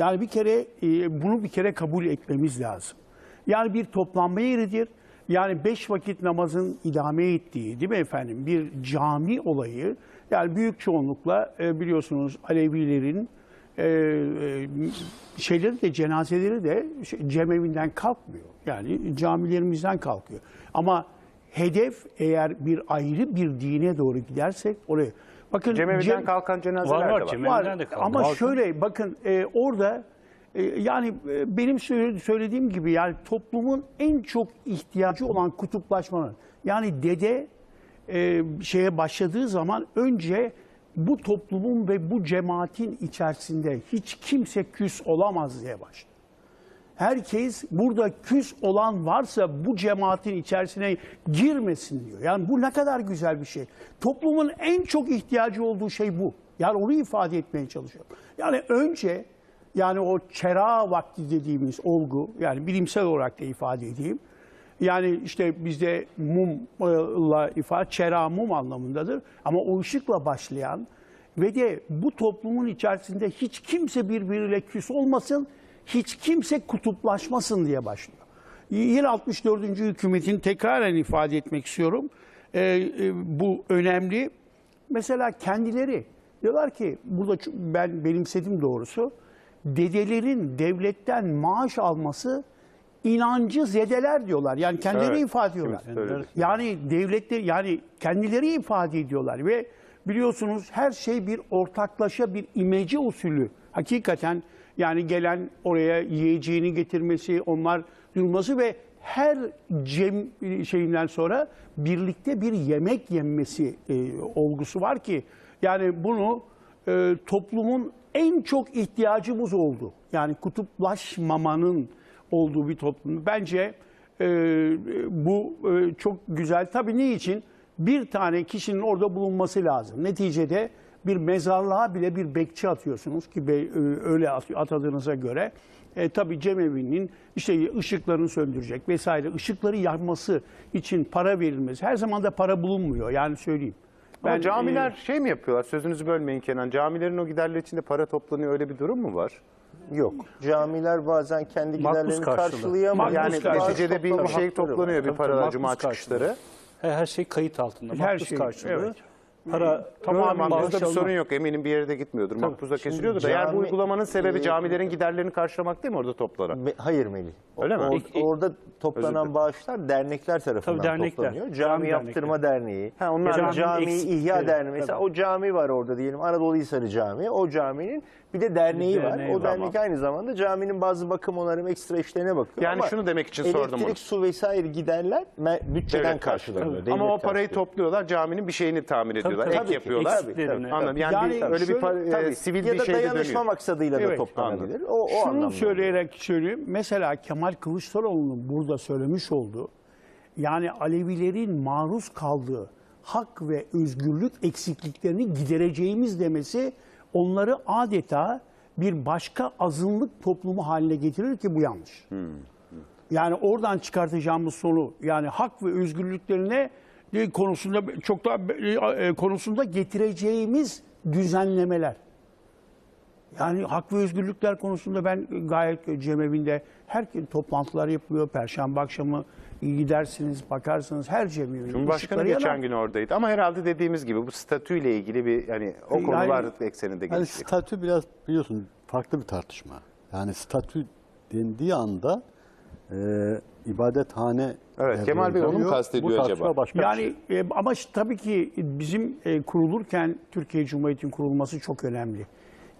Yani bir kere e, bunu bir kere kabul etmemiz lazım. Yani bir toplanma yeridir. Yani beş vakit namazın idame ettiği değil mi efendim bir cami olayı yani büyük çoğunlukla e, biliyorsunuz Alevilerin e, e, şeyleri de cenazeleri de şey, cemevinden kalkmıyor. Yani camilerimizden kalkıyor. Ama hedef eğer bir ayrı bir dine doğru gidersek oraya bakın Cemevi'den cem- kalkan cenazeler Var, de var, var. cemevi- var Cemevinden de kaldı. ama Balkan- şöyle bakın e, orada e, yani e, benim söyle- söylediğim gibi yani toplumun en çok ihtiyacı olan kutuplaşmanın yani dede e, şeye başladığı zaman önce bu toplumun ve bu cemaatin içerisinde hiç kimse küs olamaz diye başladı. Herkes burada küs olan varsa bu cemaatin içerisine girmesin diyor. Yani bu ne kadar güzel bir şey. Toplumun en çok ihtiyacı olduğu şey bu. Yani onu ifade etmeye çalışıyor. Yani önce yani o çera vakti dediğimiz olgu yani bilimsel olarak da ifade edeyim. Yani işte bizde mumla ifade çera mum anlamındadır ama o ışıkla başlayan ve de bu toplumun içerisinde hiç kimse birbiriyle küs olmasın, hiç kimse kutuplaşmasın diye başlıyor. Yine 64. hükümetin tekraren ifade etmek istiyorum. Ee, e, bu önemli. Mesela kendileri diyorlar ki burada ben benimsedim doğrusu. Dedelerin devletten maaş alması inancı zedeler diyorlar. Yani kendileri Evet, ifade ediyorlar. Yani devletler yani kendileri ifade ediyorlar ve biliyorsunuz her şey bir ortaklaşa bir imece usulü. Hakikaten yani gelen oraya yiyeceğini getirmesi, onlar durması ve her cem şeyinden sonra birlikte bir yemek yenmesi e, olgusu var ki yani bunu e, toplumun en çok ihtiyacımız oldu. Yani kutuplaşmamanın olduğu bir toplum. Bence e, bu e, çok güzel. Tabii ne için? Bir tane kişinin orada bulunması lazım. Neticede bir mezarlığa bile bir bekçi atıyorsunuz ki e, öyle at- atadığınıza göre. E, tabii cemevi'nin işte ışıklarını söndürecek vesaire ışıkları yanması için para verilmesi. Her zaman da para bulunmuyor yani söyleyeyim. Ama Ben, camiler e, şey mi yapıyorlar? Sözünüzü bölmeyin Kenan. Camilerin o giderleri içinde para toplanıyor öyle bir durum mu var? Yok. Camiler bazen kendi Makbuz giderlerini karşılayamıyor. Yani neticede bir şey var. toplanıyor bir para cuma makbuz çıkışları. Her, her şey kayıt altında. Her Makbuz şey, karşılığı. evet. Para Tamam tamamen makbuzda bir sorun yok. Eminim bir yere de gitmiyordur. Makbuzda kesiliyordur da. cami- Eğer bu uygulamanın sebebi e, camilerin giderlerini karşılamak değil mi orada toplanan? Me- Hayır Melih. O- Öyle mi? or- İlk- ilk- orada toplanan bağışlar dernekler tarafından Tabii dernekler. toplanıyor. Cami, Cami Yaptırma Derneği, Ha, onlar cami, cami İhya Derneği. Mesela tabii. o cami var orada diyelim. Anadolu Hisarı Camii. O caminin bir de derneği Bir var. derneği o var. dernek aynı zamanda caminin bazı bakım onarım ekstra işlerine bakıyor. Yani Ama şunu demek için sordum Elektrik, su vesaire giderler bütçeden karşılanıyor. Ama o parayı topluyorlar, caminin bir şeyini tamir ediyorlar, tabii ek yapıyorlar. Eksiklerini. Anladım. Yani, Yani bir- öyle bir şöyle- e, Tabii. sivil ya bir da şey de dayanışma dönüyor. maksadıyla da Evet, toplanabilir. O, o Şunu anlamda. söyleyerek söyleyeyim. Mesela Kemal Kılıçdaroğlu'nun burada söylemiş olduğu yani Alevilerin maruz kaldığı hak ve özgürlük eksikliklerini gidereceğimiz demesi onları adeta bir başka azınlık toplumu haline getirir ki bu yanlış. Yani oradan çıkartacağımız sonu yani hak ve özgürlüklerine e, konusunda çok da e, konusunda getireceğimiz düzenlemeler. Yani hak ve özgürlükler konusunda ben gayet cemevinde her toplantılar yapılıyor. Perşembe akşamı gidersiniz, bakarsınız her cemevinde. Cumhurbaşkanı geçen yanar. gün oradaydı. Ama herhalde dediğimiz gibi bu statüyle ilgili bir hani o Yani- konular ekseninde Yani gelişecek. statü biraz biliyorsun farklı bir tartışma. Yani statü dendiği anda e, ibadethane Evet, Kemal Bey onu mu kastediyor Bu acaba? başka bir şey. Yani e, ama tabii ki bizim e, kurulurken Türkiye Cumhuriyeti'nin kurulması çok önemli.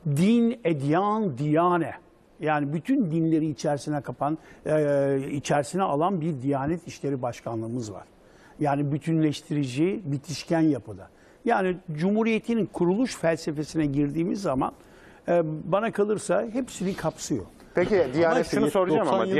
Din, edyan, diyane. Yani bütün dinleri içerisine kapan, e, içerisine alan bir Diyanet İşleri Başkanlığımız var. Yani bütünleştirici, bitişken yapıda. Yani Cumhuriyet'in kuruluş felsefesine girdiğimiz zaman e, bana kalırsa hepsini kapsıyor. Peki Diyanet şunu soracağım ama 90 yılda